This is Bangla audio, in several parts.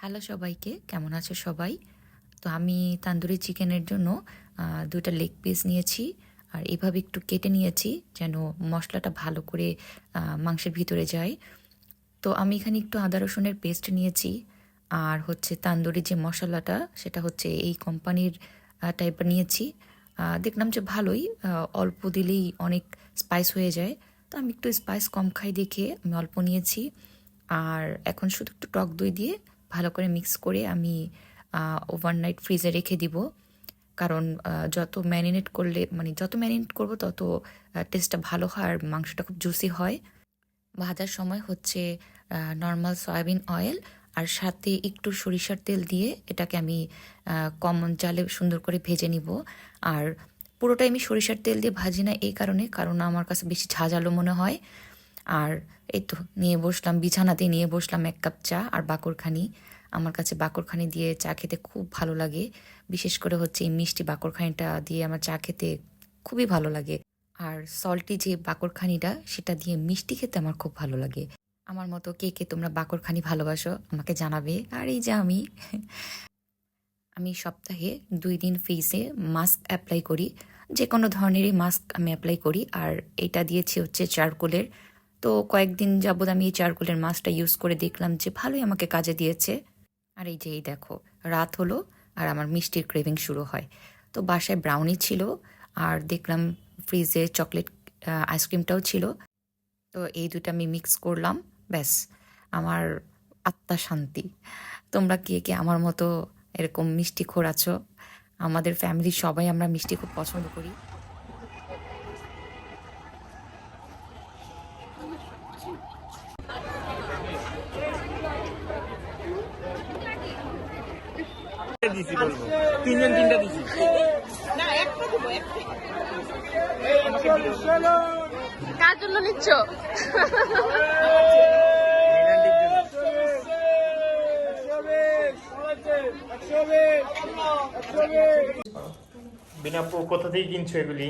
হ্যালো সবাইকে, কেমন আছো সবাই? তো আমি তান্দুরি চিকেনের জন্য দুইটা লেগ পিস নিয়েছি, আর এভাবে একটু কেটে নিয়েছি যেন মশলাটা ভালো করে মাংসের ভিতরে যায়। তো আমি এখানে একটু আদা রসুনের পেস্ট নিয়েছি, আর হচ্ছে তান্দুরি যে মশলাটা, সেটা হচ্ছে এই কোম্পানির টাইপের নিয়েছি। দেখলাম যে ভালোই অল্প দিলেই অনেক স্পাইস হয়ে যায়। তো আমি একটু স্পাইস কম খাই দেখে আমি অল্প নিয়েছি, আর এখন শুধু একটু টক দই দিয়ে ভালো করে মিক্স করে আমি ওভারনাইট ফ্রিজে রেখে দিব। কারণ যত ম্যারিনেট করলে মানে যত ম্যারিনেট করব, তত টেস্টটা ভালো হয় আর মাংসটা খুব জুসি হয়। ভাজার সময় হচ্ছে নর্মাল সয়াবিন অয়েল আর সাথে একটু সরিষার তেল দিয়ে এটাকে আমি কমন জালে সুন্দর করে ভেজে নিব। আর পুরোটাই আমি সরিষার তেল দিয়ে ভাজি না এই কারণে, কারণ আমার কাছে বেশি ঝাঁঝালো মনে হয়। আর এই তো নিয়ে বসলাম, বিছানাতে নিয়ে বসলাম এক কাপ চা আর বাকরখানি। আমার কাছে বাকরখানি দিয়ে চা খেতে খুব ভালো লাগে। বিশেষ করে হচ্ছে এই মিষ্টি বাকরখানিটা দিয়ে আমার চা খেতে খুবই ভালো লাগে। আর সল্টি যে বাকরখানিটা, সেটা দিয়ে মিষ্টি খেতে আমার খুব ভালো লাগে। আমার মতো কে কে তোমরা বাকরখানি ভালোবাসো আমাকে জানাবে। আর এই যে আমি আমি সপ্তাহে দুই দিন ফেসে মাস্ক অ্যাপ্লাই করি। যে কোনো ধরনেরই মাস্ক আমি অ্যাপ্লাই করি। আর এটা দিয়েছি হচ্ছে চারকোলের তো কয়েকদিন যাবৎ আমি এই চারকোলের মাছটা ইউজ করে দেখলাম যে ভালোই আমাকে কাজে দিয়েছে। আর এই যে, এই দেখো, রাত হলো আর আমার মিষ্টির ক্রেভিং শুরু হয়। তো বাসায় ব্রাউনি ছিল আর দেখলাম ফ্রিজে চকলেট আইসক্রিমটাও ছিল। তো এই দুটো আমি মিক্স করলাম, ব্যাস, আমার আত্মা শান্তি। তোমরা কে কে আমার মতো এরকম মিষ্টি খোর আছো? আমাদের ফ্যামিলির সবাই আমরা মিষ্টি খুব পছন্দ করি। দিছি বলব। তিনজন তিনটা দিছি। কার জন্য নিচ্ছ? বিনা কোথা থেকে কিনছো এগুলি?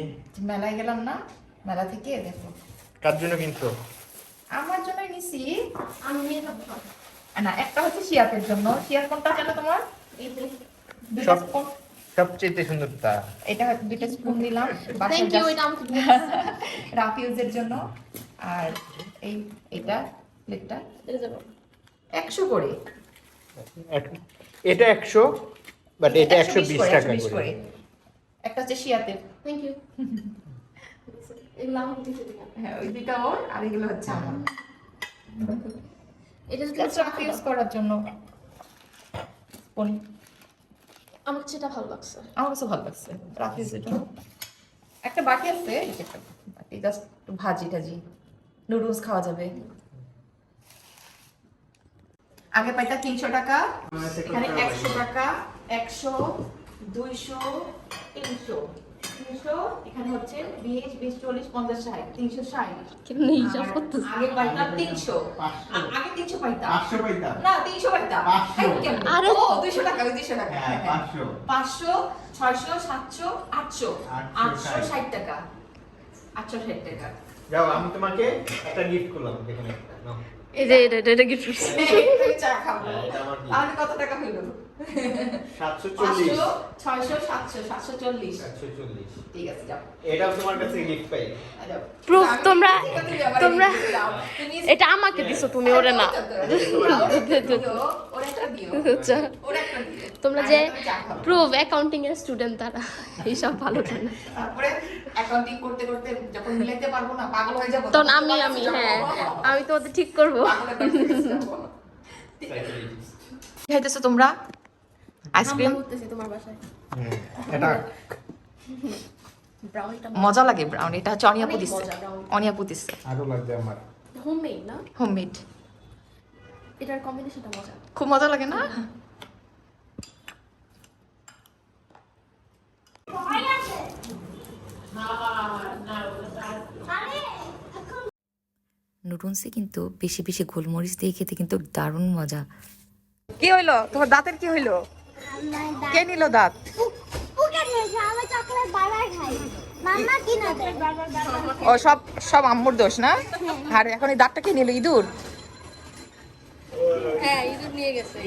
মেলায় গেলাম না মেলা থেকে দেখো। কার জন্য কিনছো? আমার জন্য নিছি। আমি না একটা হচ্ছে শিয়াপের জন্য। শিয়ার কোনটা জানো তোমার? সব সবচেয়ে সুন্দর তা এটা দুইটা স্পুন দিলাম। থ্যাংক ইউ এটা আমাকে রাফ ইউজের জন্য। আর এই এটা প্লেটটা একশো করে। এটা একশো বাট এটা একশো বিশ টাকা করে। একটা হচ্ছে শিয়াতের থ্যাংক ইউ এগুলো দিন হ্যাঁ ওই দুইটা ওর আর এগুলো হচ্ছে আমার। এটা জাস্ট করার জন্য। আমার সেটা ভালো লাগছে। আমার কাছে ভালো লাগছে। রাফিজ ইউজের একটা বাটি আছে? একটা বাটি জাস্ট ভাজি টাজি। নুডলস খাওয়া যাবে। আগে পাইতা তিনশো টাকা এখানে একশো টাকা একশো দুইশো তিনশো। তিনশো এখানে হচ্ছে বিশ বিশ চল্লিশ পঞ্চাশ ষাট তিনশো ষাট। কেমনি হিসাব আর আগে পাইতাম তিনশো। আগে তিনশো পাইতাম। পাঁচশো পাইতাম। না তিনশো পাইতাম। পাঁচশো। এই কেমনে? আরে- ও দুইশো টাকা দুইশো টাকা। পাঁচশো। পাঁচশো ছয়শো সাতশো আটশো। আটশো, ষাট। টাকা। আটশো ষাট টাকা। যাও আমি তোমাকে একটা গিফট করলাম। দেখুন একটা এই যে এটা এটা গিফট চা খাব। হ্যাঁ, আমার তাহলে কত টাকা হইল? তোমার তোমরা- এটা আমাকে দিছো তুমি ওরে না। তোমরা যে প্রুফ অ্যাকাউন্টিং এর স্টুডেন্ট তারা এইসব ভালো জানে তারপরে অ্যাকাউন্টিং করতে করতে যখন মিলাইতে পারব না পাগল হয়ে যাব তখন আমি আমি হ্যাঁ আমি তোমাদের ঠিক করব। খাইতেছো তোমরা? আইসক্রিম? তোমার বাসায়। এটা মজা। লাগে ব্রাউন এটা হচ্ছে অনিয়াপু অনেক দিচ্ছে মজা brownie। অনিয়াপু দিচ্ছে আরও লাগবে আমার। হোমমেড না? হোমমেড এটার কম্বিনেশনটা মজা। খুব মজা লাগে না? নুডলসে কিন্তু বেশি বেশি গোলমরিচ দিয়ে খেতে কিন্তু দারুণ মজা। কি হইল? তোমার দাঁতের কি হইল? কে নিল দাঁত? ও, সব সব আম্মুর দোষ, না? আর এখন এই দাঁতটা কে নিল? ইঁদুর? হ্যাঁ ইঁদুর নিয়ে গেছে।